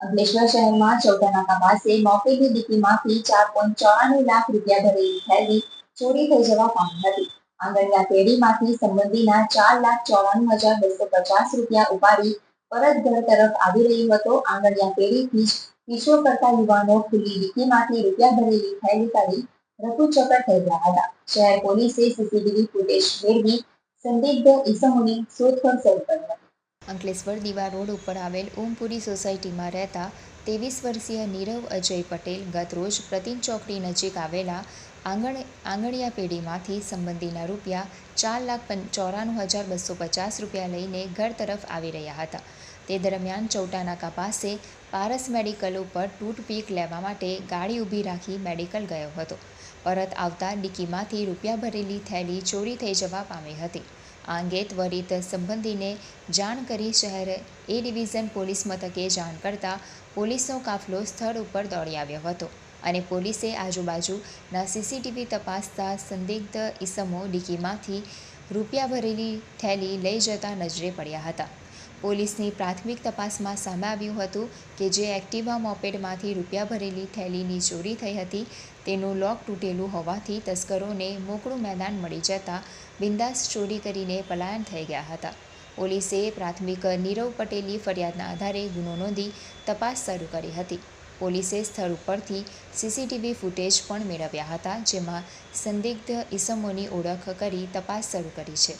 અંકલેશ્વર શહેરમાં ચૌટાનાકા પાસે મોપેડની ચાર પોઈન્ટ ચોરાણું લાખ રૂપિયા ભરેલી થેલી ચોરી થઈ જવા પામી હતી. આંગણિયા પેઢીમાંથી સંબંધીના ચાર લાખ ચોરાણું હજાર બસો પચાસ રૂપિયા ઉપાડી પરત ઘર તરફ આવી રહ્યો હતો. આંગણિયા પેઢીથી પીછો કરતા યુવાનો ખુલ્લી ડીપીમાંથી રૂપિયા ભરેલી થેલી કાઢી રફુચક્કર થઈ ગયા હતા. શહેર પોલીસે સીસીટીવી ફૂટેજ મેળવી સંદિગ્ધ ઈસમોની શોધખોળ શરૂ કરી હતી. અંકલેશ્વર દીવા રોડ ઉપર આવેલ ઓમપુરી સોસાયટીમાં રહેતા ત્રેવીસ વર્ષીય નીરવ અજય પટેલ ગત રોજ પ્રતિન ચોકડી નજીક આવેલા આંગણ, આંગણિયા પેઢીમાંથી સંબંધીના રૂપિયા ચાર લાખ પંચ ચોરાણું હજાર બસો પચાસ રૂપિયા લઈને ઘર તરફ આવી રહ્યા હતા. તે દરમિયાન ચૌટાનાકા પાસે પારસ મેડિકલ ઉપર ટૂથપીક લેવા માટે ગાડી ઊભી રાખી મેડિકલ ગયો હતો. પરત આવતા ડિક્કીમાંથી રૂપિયા ભરેલી થેલી ચોરી થઈ જવા પામી હતી. આ અંગે ત્વરિત સંબંધીને જાણ કરી શહેર એ ડિવિઝન પોલીસ મથકે જાણ કરતાં પોલીસનો કાફલો સ્થળ ઉપર દોડી આવ્યો હતો અને પોલીસે આજુબાજુના સીસીટીવી તપાસતા સંદિગ્ધ ઈસમો ડિક્કીમાંથી રૂપિયા ભરેલી થેલી લઈ જતા નજરે પડ્યા હતા. પોલીસની પ્રાથમિક તપાસમાં સામે આવ્યું હતું કે જે એક્ટિવા મોપેડમાંથી રૂપિયા ભરેલી થેલીની ચોરી થઈ હતી, તેનું લોક તૂટેલું હોવાથી તસ્કરોને મોકળું મેદાન મળી જતાં બિંદાસ ચોરી કરીને પલાયન થઈ ગયા હતા. પોલીસે પ્રાથમિક નીરવ પટેલની ફરિયાદના આધારે ગુનો નોંધી તપાસ શરૂ કરી હતી. પોલીસે સ્થળ ઉપરથી સીસીટીવી ફૂટેજ પણ મેળવ્યા હતા, જેમાં સંદિગ્ધ ઈસમોની ઓળખ કરી તપાસ શરૂ કરી છે.